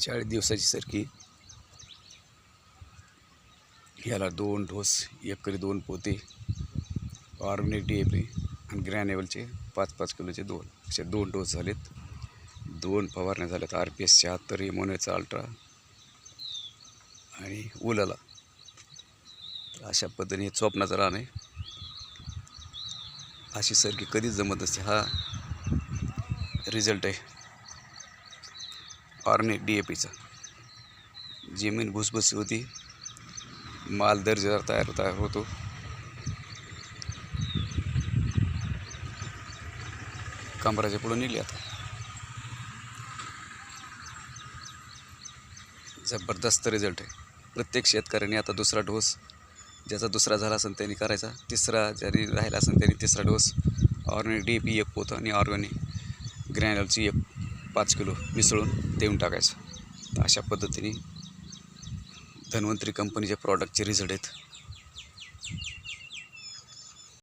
चाळीस दिवसाची सरकी. याला दोन डोस एकरी दोन पोते ऑर्गनिक डी ए पी आणि ग्रॅनेवलचे पाच पाच किलोचे दोन. असे दोन डोस झालेत. दोन फवारण्या झाल्यात. आर पी एस शहात्तर इमोनेचा अल्ट्रा आणि उलाला. अशा पद्धतीने स्वप्नाचा रान आहे. अशी सरकी कधीच जमत असते हा रिझल्ट आहे. ऑर्गॅनिक डी ए पीचा. जमीन भुसभुसी होती. माल दर्जेदार तयार तयार होतो कांबराच्या पुढं नेली आता. जबरदस्त रिझल्ट आहे. प्रत्येक शेतकऱ्याने आता दुसरा डोस ज्याचा दुसरा झाला असेल त्यांनी करायचा. तिसरा ज्याने राहिला असेल त्यांनी तिसरा डोस ऑर्गॅनिक डी पी एक पोतं आणि ऑर्गॅनिक ग्रॅनलची एक पाच किलो मिसळून देऊन टाकायचं. तर अशा पद्धतीने धन्वंतरी कंपनीच्या प्रॉडक्टचे रिझल्ट आहेत.